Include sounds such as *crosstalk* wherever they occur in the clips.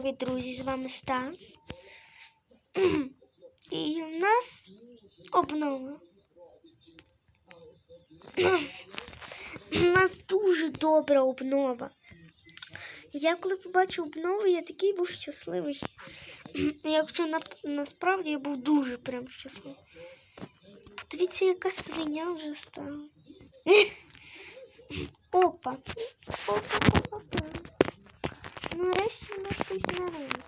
Привіт, друзі! З вами Стас. *clears throat* І в нас обнова. *clears throat* У нас дуже добра обнова. Я коли побачив обнову, я такий був щасливий. *clears throat* Якщо на, насправді я був дуже прям щасливий. Подивіться, яка свиня вже стала. *laughs* Опа, опа. Нарешті у нас щось на ринку.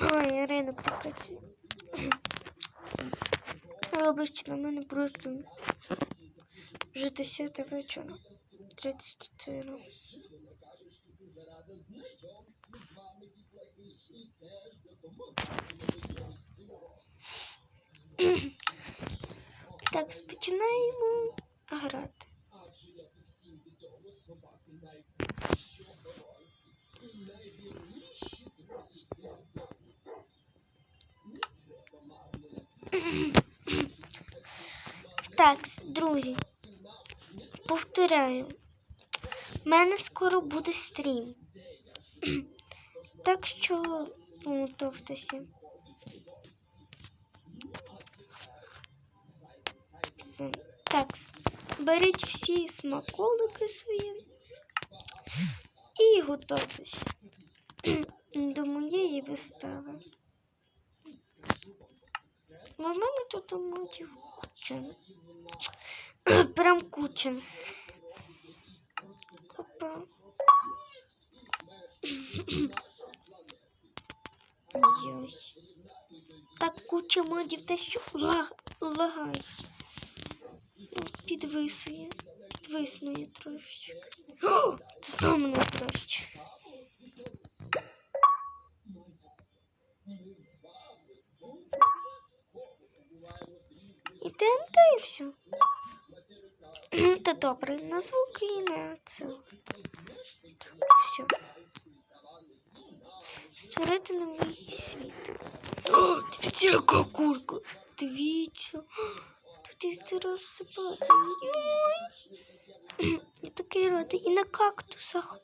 Ой, ринок так працює. Вибачте, на мене просто вже 10 вечора. 34. Так, починаємо грати. *coughs* Так, друзі, повторяю, в мене скоро буде стрім. Так що ну, готовтеся. Так, беріть всі смаколики свої і готуйтесь до моєї вистави. У мене тут мотів куча. *laughs* Прям. Йой. Так куча модів те, що лаг... лагає. Підвисує. Підвиснує трошечки. О, це знову мене трошечки. І ТНТ і все. Та добре, на звуки і на це. Все. Створити новий світ. О, дивіться, яка курка. Дивіться. Тут є це розсипати. І такий рот. І на кактусах.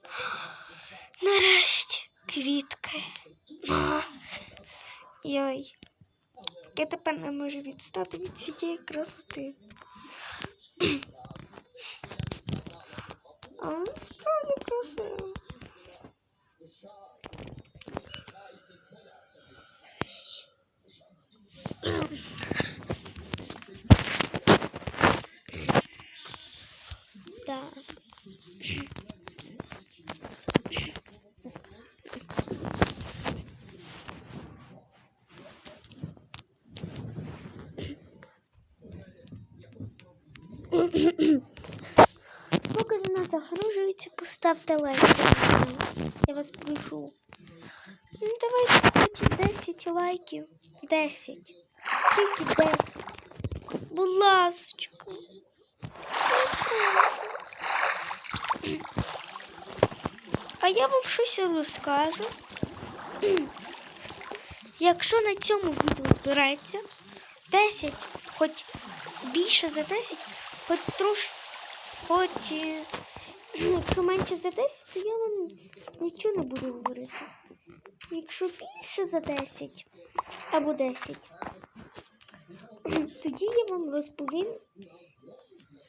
Нарешті квітки. Йой. Я тепер не можу відстати від цієї красоти. Поставте лайк. Я вас прошу. Ну, давайте хоч 10 лайків. 10. Тільки 10. Будь ласочка. А я вам щось розкажу. Якщо на цьому відео збирається 10, хоч більше за 10, хоч трошки, хоч е, якщо менше за 10, то я вам нічого не буду говорити. Якщо більше за 10 або 10, *clears throat* тоді я вам розповім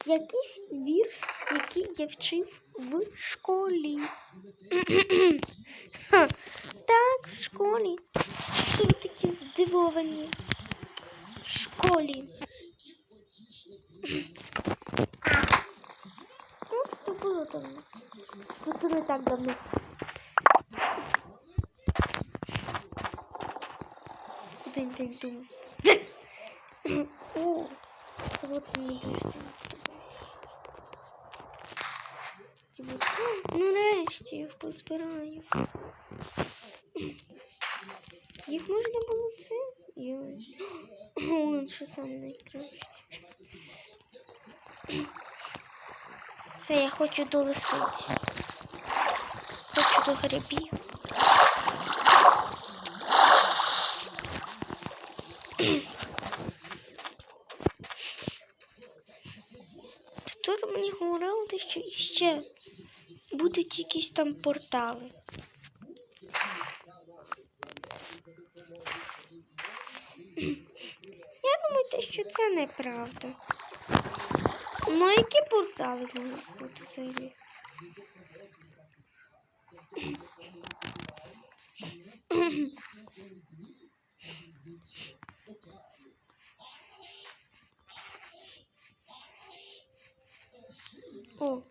якийсь вірш, який я вчив в школі. *clears throat* Так, в школі. Ви такі здивовані? В школі. *clears throat* Ну, що було давно? Ну, то не так давно. День. О, це от мені дуже сильно. Ну, нарешті їх позбираю. Їх можна було це? Йой. Вон що саме найкраще. Все, я хочу до лисиці. Хочу до грибів. тут мені говорили, що ще будуть якісь там портали. Я думаю, що це неправда. Ну, які портали можуть бути взагалі? О.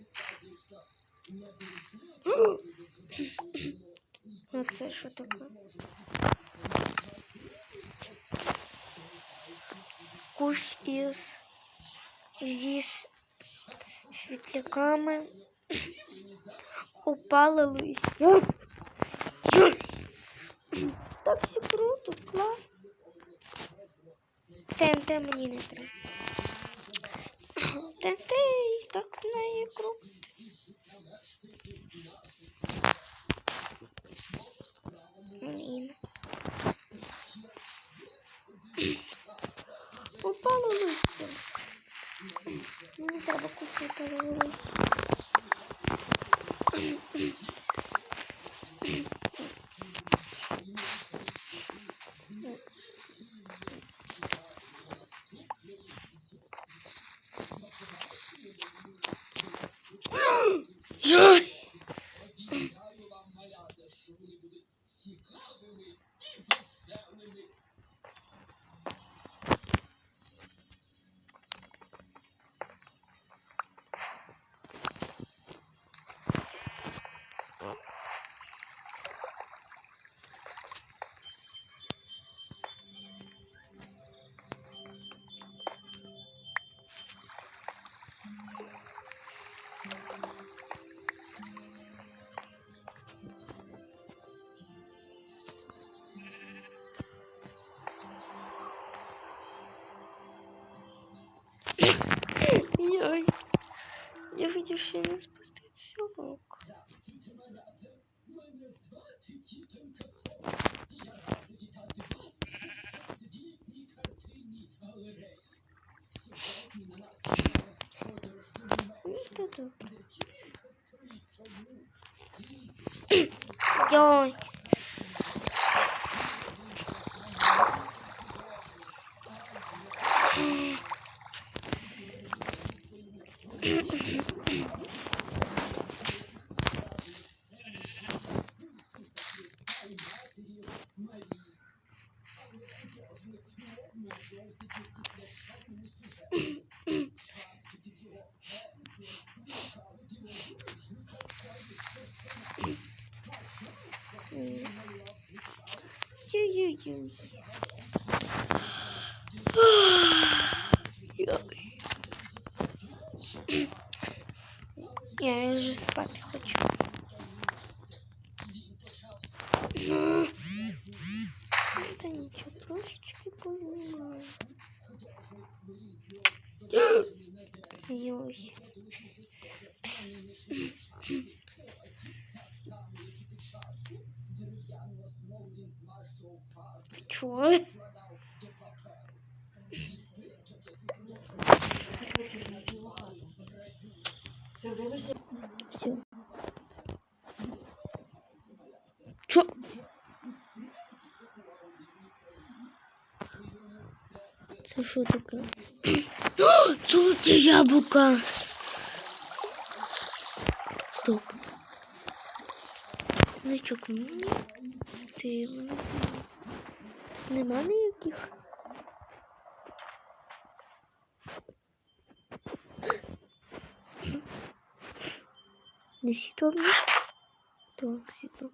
А це що таке? Кущ із зі с- упали листя. Так все круто, клас. ТНТ мені не треба. ТНТ Ще не. Йой. Ой-ой-ой. *coughs* Ой. Я вже спати хочу. Ну, Та нічого, трошечки познімаю. Йой. Чого? Все. Чо? Це що таке? О, *gasps* Тут яблука. Стоп. Значок мені. Ти. Нема ніяких. Не сіто мені? Так, сіто.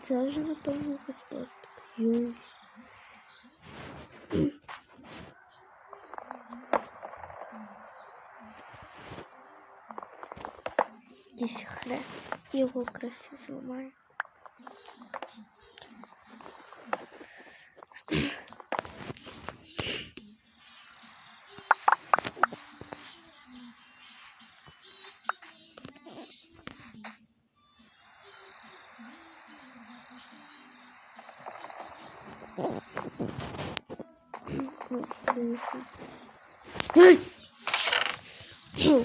Це вже, напевно, якась пластик. Йой. якийсь хрест. Його краще зламаю. Ну,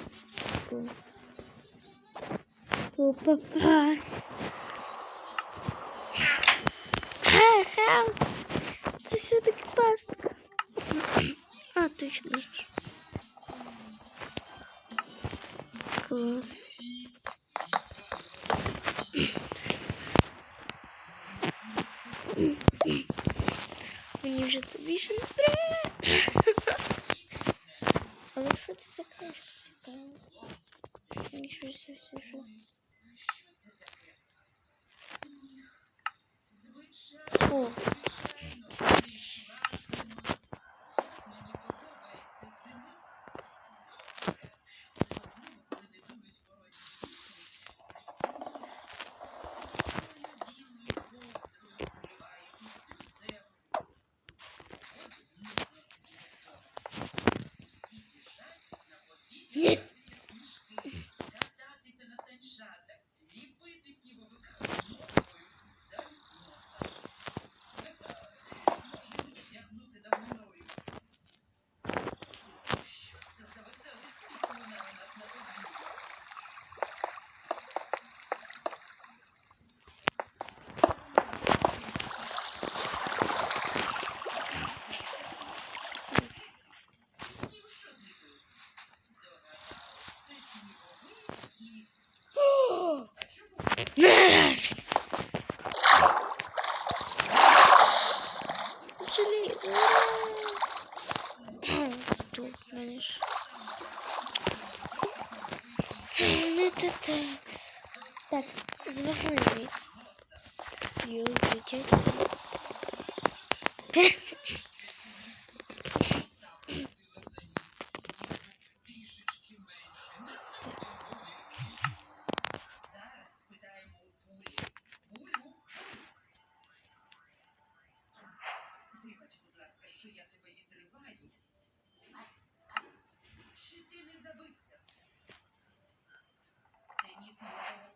Папа. Ха-ха. Это все-таки пастка. А, точно же. Oh. знаєш. Не так. Так, звихни. стіни забився. Це ніс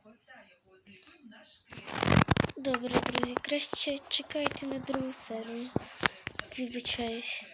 порта, якого зліпив наш кит. Добре, друзі, краще чекайте на другу серію. Вибачаюсь.